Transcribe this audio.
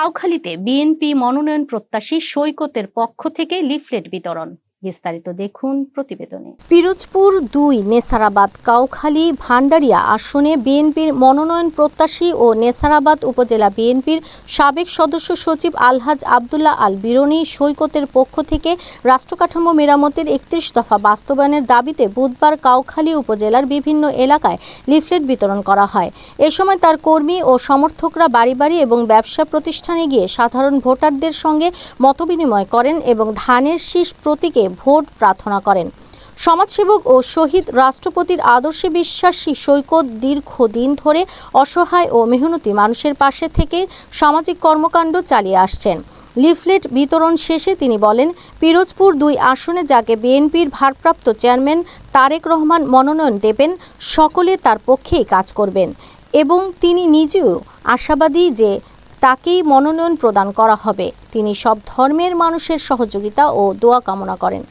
কাউখালীতে BNP মনোনয়ন প্রত্যাশী সৈকতের পক্ষ থেকে লিফলেট বিতরণ। বিস্তারিত দেখুন প্রতিবেদনে। পিরোজপুর দুই, নেসারাবাদ, কাউখালী, ভান্ডারিয়া আসনে বিএনপির মনোনয়ন প্রত্যাশী ও নেসারাবাদ উপজেলা বিএনপির সাবেক সদস্য সচিব আলহাজ আবদুল্লাহ আল বিরনি সৈকতের পক্ষ থেকে রাষ্ট্রকাঠামো মেরামতের একত্রিশ দফা বাস্তবায়নের দাবিতে বুধবার কাউখালী উপজেলার বিভিন্ন এলাকায় লিফলেট বিতরণ করা হয়। এ সময় তার কর্মী ও সমর্থকরা বাড়ি বাড়ি এবং ব্যবসা প্রতিষ্ঠানে গিয়ে সাধারণ ভোটারদের সঙ্গে মতবিনিময় করেন এবং ধানের শীষ প্রতীকে ভোট প্রার্থনা করেন। সমাজসেবক ও শহীদ রাষ্ট্রপতির আদর্শে বিশ্বাসী সৈকত দীর্ঘদিন ধরে অসহায় ও মেহনতি মানুষের পাশে থেকে সামাজিক কর্মকাণ্ড চালিয়ে আসছেন। লিফলেট বিতরণ শেষে তিনি বলেন, পিরোজপুর দুই আসনে যাকে বিএনপির ভারপ্রাপ্ত চেয়ারম্যান তারেক রহমান মনোনয়ন দেবেন, সকলে তার পক্ষেই কাজ করবেন। এবং তিনি নিজেও আশাবাদী যে তাকেই মনোনয়ন প্রদান করা হবে। তিনি সব ধর্মের মানুষের সহযোগিতা ও দোয়া কামনা করেন।